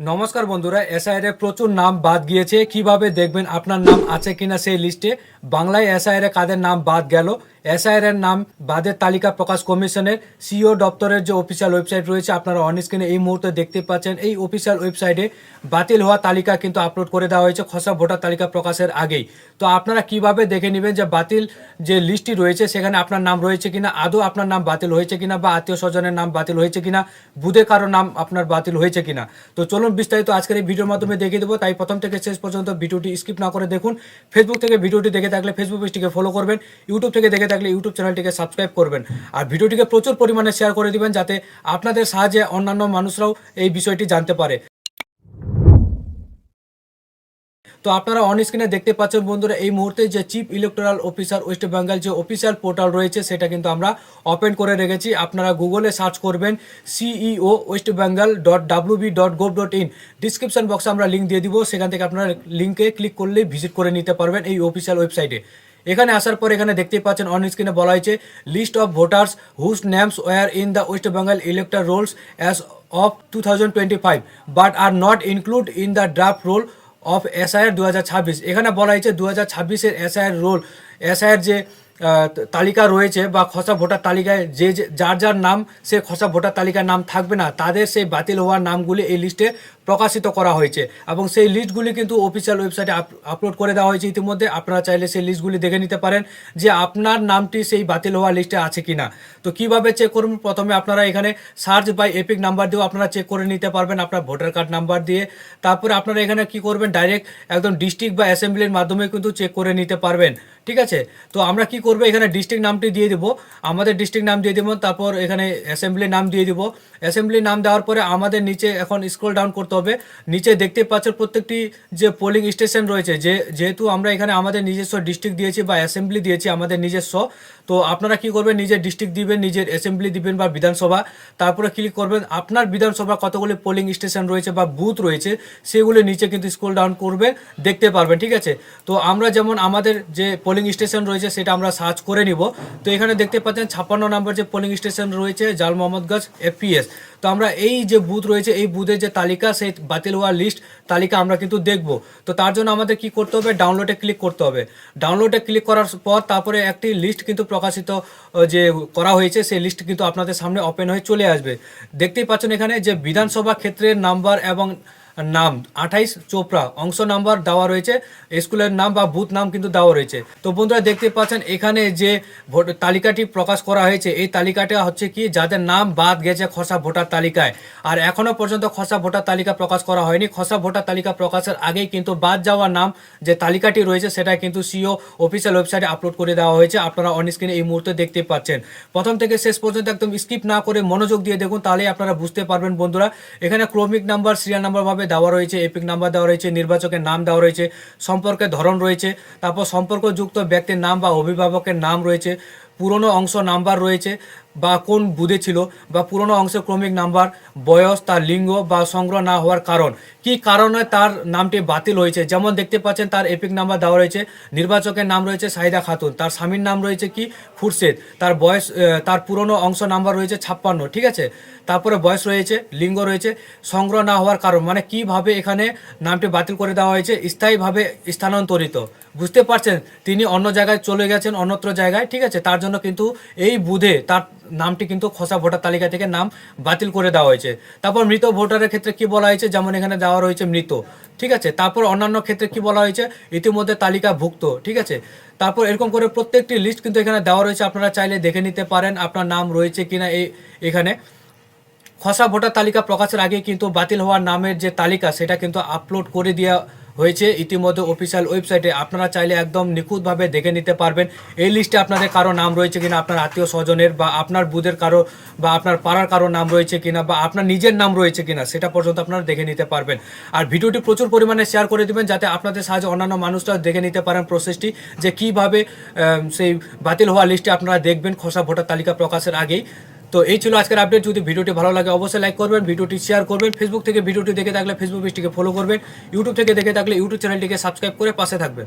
নমস্কার বন্ধুরা এসআইআর এ প্রচুর নাম বাদ গিয়েছে। কীভাবে দেখবেন আপনার নাম আছে কিনা সেই লিস্টে বাংলায় এসআইআর এ কাদের নাম বাদ গেল? এসআইআর এর নাম বাদের তালিকা প্রকাশ কমিশনের সিও দপ্তরের যে অফিসিয়াল ওয়েবসাইট রয়েছে, আপনারা অন স্ক্রিনে এই মুহূর্তে দেখতে পাচ্ছেন। এই অফিসিয়াল ওয়েবসাইটে বাতিল হওয়া তালিকা কিন্তু আপলোড করে দেওয়া হয়েছে, খসড়া ভোটার তালিকা প্রকাশের আগেই। তো আপনারা কীভাবে দেখে নেবেন যে বাতিল যে লিস্টটি রয়েছে, সেখানে আপনার নাম রয়েছে কিনা, আদৌ আপনার নাম বাতিল হয়েছে কিনা বা আত্মীয় স্বজনের নাম বাতিল হয়েছে কিনা, বুধে কারও নাম আপনার বাতিল হয়েছে কিনা? তো চলুন বিস্তারিত আজকের এই ভিডিওর মাধ্যমে দেখিয়ে দেবো। তাই প্রথম থেকে শেষ পর্যন্ত ভিডিওটি স্কিপ না করে দেখুন। ফেসবুক থেকে ভিডিওটি দেখে থাকলে ফেসবুক পেজটিকে ফলো করবেন। ইউটিউব থেকে দেখে থাকলে ইউটিউব চ্যানেলটিকে সাবস্ক্রাইব করবেন। আর ভিডিওটিকে প্রচুর পরিমাণে শেয়ার করে দিবেন যাতে আপনাদের সাহায্যে অন্যান্য মানুষরাও এই বিষয়টি জানতে পারে। তো আপনারা অন স্ক্রিনে দেখতে পাচ্ছেন বন্ধুরা, এই মুহূর্তে যে chief electoral officer West Bengal যে অফিসিয়াল পোর্টাল রয়েছে, সেটা কিন্তু আমরা ওপেন করে রেখেছি। আপনারা গুগলে সার্চ করবেন CEO West Bengal dot WB dot gov dot in description বক্সে আমরা লিঙ্ক দিয়ে দিব, সেখান থেকে আপনারা লিঙ্কে ক্লিক করলেই ভিজিট করে নিতে পারবেন এই অফিসিয়াল ওয়েবসাইটে এখানে আসার পর এখানে দেখতেই পাচ্ছেন অন স্ক্রিনে বলা হয়েছে list of voters whose names were in the West Bengal elector rolls as of two thousand twenty five but are not include in the draft roll of SIR দু হাজার ছাব্বিশ এখানে বলা হয়েছে দু হাজার ছাব্বিশের এসআইআর রোল এসআইআর যে তালিকা রয়েছে বা খসড়া ভোটার তালিকায় যে যার যার নাম, সে খসড়া ভোটার তালিকার নাম থাকবে না। তাদের সেই বাতিল হওয়ার নামগুলি এই লিস্টে প্রকাশিত করা হয়েছে এবং সেই লিস্টগুলি কিন্তু অফিসিয়াল ওয়েবসাইটে আপলোড করে দেওয়া হয়েছে ইতিমধ্যে। আপনারা চাইলে সেই লিস্টগুলি দেখে নিতে পারেন যে আপনার নামটি সেই বাতিল হওয়া লিস্টে আছে কি না তো কীভাবে চেক করুন? প্রথমে আপনারা এখানে সার্চ বাই এপিক নাম্বার দিয়েও আপনারা চেক করে নিতে পারবেন আপনার ভোটার কার্ড নাম্বার দিয়ে। তারপরে আপনারা এখানে কি করবেন? ডাইরেক্ট একদম ডিস্ট্রিক্ট বা অ্যাসেম্বলির মাধ্যমে কিন্তু চেক করে নিতে পারবেন। ঠিক আছে? তো আমরা কি করব? এখানে ডিস্ট্রিক্ট নামটি দিয়ে দিব। আমাদের ডিস্ট্রিক্ট নাম দিয়ে দেবো, তারপর এখানে অ্যাসেম্বলির নাম দিয়ে দিব। অ্যাসেম্বলির নাম দেওয়ার পরে আমাদের নিচে এখন স্ক্রল ডাউন করতে হবে। নিচে দেখতে পাচ্ছ প্রত্যেকটি যে পোলিং স্টেশন রয়েছে, যে যেহেতু আমরা এখানে আমাদের নিজস্ব ডিস্ট্রিক্ট দিয়েছি বা অ্যাসেম্বলি দিয়েছি আমাদের নিজস্ব, তো আপনারা কি করবেন? নিজের ডিস্ট্রিক্ট দিবেন, নিজের অ্যাসেম্বলি দিবেন বা বিধানসভা। তারপরে ক্লিক করবেন, আপনার বিধানসভা কতগুলি পোলিং স্টেশন রয়েছে বা বুথ রয়েছে, সেগুলো নিচে কিন্তু স্ক্রল ডাউন করবে, দেখতে পারবেন, ঠিক আছে? তো আমরা যেমন আমাদের যে পোলিং স্টেশন রয়েছে, সেটা আমরা সার্চ করে নিব। তো এখানে দেখতে পাচ্ছেন ছাপ্পান্ন নম্বর যে পোলিং স্টেশন রয়েছে, জাল মোহাম্মদগঞ্জ এফপিএস তো আমরা এই যে বুথ রয়েছে, এই বুথের যে তালিকা, সেই বাতিল হওয়ার লিস্ট তালিকা আমরা কিন্তু দেখব। তো তার জন্য আমাদের কি করতে হবে? ডাউনলোডে ক্লিক করতে হবে। ডাউনলোডে ক্লিক করার পর তারপরে একটি লিস্ট কিন্তু প্রকাশিত যে করা হয়েছে, সেই লিস্ট কিন্তু আপনাদের সামনে ওপেন হয়ে চলে আসবে। দেখতেই পাচ্ছেন এখানে যে বিধানসভা ক্ষেত্রের নাম্বার এবং নাম, আঠাইশ চোপড়া, অংশ নাম্বার দেওয়া রয়েছে, স্কুলের নাম বা বুথ নাম কিন্তু দেওয়া রয়েছে। তো বন্ধুরা দেখতে পাচ্ছেন, এখানে যে ভোট তালিকাটি প্রকাশ করা হয়েছে, এই তালিকাটা হচ্ছে কি, যাদের নাম বাদ গেছে খসা ভোটার তালিকায়। আর এখনও পর্যন্ত খসা ভোটার তালিকা প্রকাশ করা হয়নি। খসা ভোটার তালিকা প্রকাশের আগেই কিন্তু বাদ যাওয়া নাম যে তালিকাটি রয়েছে, সেটা কিন্তু সিও অফিসিয়াল ওয়েবসাইটে আপলোড করে দেওয়া হয়েছে। আপনারা অন স্ক্রিনে এই মুহূর্তে দেখতে পাচ্ছেন। প্রথম থেকে শেষ পর্যন্ত একদম স্কিপ না করে মনোযোগ দিয়ে দেখুন, তাহলেই আপনারা বুঝতে পারবেন বন্ধুরা। এখানে ক্রমিক নাম্বার, সিরিয়াল নাম্বার ভাবে দেওয়া রয়েছে, এপিক নাম্বার দেওয়া রয়েছে, নির্বাচকের নাম দেওয়া রয়েছে সম্পর্কের ধরন রয়েছে, তারপর সম্পর্কযুক্ত ব্যক্তির নাম বা অভিভাবকের নাম রয়েছে। পুরনো অংশ নাম্বার রয়েছে বা কোন বুধে ছিল বা পুরনো অংশের ক্রমিক নাম্বার, বয়স, তার লিঙ্গ বা সংগ্রহ না হওয়ার কারণ। কি কারণে তার নামটি বাতিল হয়েছে? যেমন দেখতে পাচ্ছেন, তার এপিক নাম্বার দেওয়া রয়েছে, নির্বাচকের নাম রয়েছে সাহিদা খাতুন, তার স্বামীর নাম রয়েছে কি? ফুরশেদ তার বয়স তার পুরনো অংশ নাম্বার রয়েছে ছাপ্পান্ন, ঠিক আছে? তারপরে বয়স রয়েছে, লিঙ্গ রয়েছে, সংগ্রহ না হওয়ার কারণ মানে কীভাবে এখানে নামটি বাতিল করে দেওয়া হয়েছে? স্থায়ীভাবে স্থানান্তরিত। বুঝতে পারছেন, তিনি অন্য জায়গায় চলে গেছেন, অন্যত্র জায়গায়, ঠিক আছে? তার জন্য কিন্তু এই বুধে তার নামটি কিন্তু খসা ভোটার তালিকা থেকে নাম বাতিল করে দেওয়া হয়েছে। তারপর মৃত ভোটারের ক্ষেত্রে কি বলা হয়েছে? যেমন এখানে দেওয়া রয়েছে মৃত। ঠিক আছে? তারপর অন্যান্য ক্ষেত্রে কি বলা হয়েছে? ইতিমধ্যে তালিকাভুক্ত। ঠিক আছে? তারপর এরকম করে প্রত্যেকটি লিস্ট কিন্তু এখানে দেওয়া রয়েছে। আপনারা চাইলে দেখে নিতে পারেন আপনার নাম রয়েছে কিনা এই, এখানে। খসা ভোটার তালিকা প্রকাশের আগে কিন্তু বাতিল হওয়ার নামের যে তালিকা, সেটা কিন্তু আপলোড করে দেওয়া হয়েছে। ইতিমধ্যে অফিসিয়াল ওয়েবসাইটে আপনারা চাইলে একদম নিখুঁতভাবে দেখে নিতে পারবেন। এই লিস্টে আপনাদের কারও নাম রয়েছে কিনা, আপনার আত্মীয় স্বজনের বা আপনার বুধের কারও বা আপনার পাড়ার কারও নাম রয়েছে কিনা বা আপনার নিজের নাম রয়েছে কিনা, সেটা পর্যন্ত আপনারা দেখে নিতে পারবেন। আর ভিডিওটি প্রচুর পরিমাণে শেয়ার করে দিবেন যাতে আপনাদের সাহায্যে অন্যান্য মানুষরাও দেখে নিতে পারেন প্রসেসটি যে কীভাবে সেই বাতিল হওয়া লিস্টে আপনারা দেখবেন খসা ভোটার তালিকা প্রকাশের আগেই। তো এই ছিল আজকের আপডেট যদি ভিডিওটি ভালো লাগে, অবশ্যই লাইক করবেন, ভিডিওটি শেয়ার করবেন। ফেসবুক থেকে ভিডিওটি দেখে থাকলে ফেসবুক পেজটিকে ফলো করবেন। ইউটিউব থেকে দেখে থাকলে ইউটিউব চ্যানেলটিকে সাবস্ক্রাইব করে পাশে থাকবেন।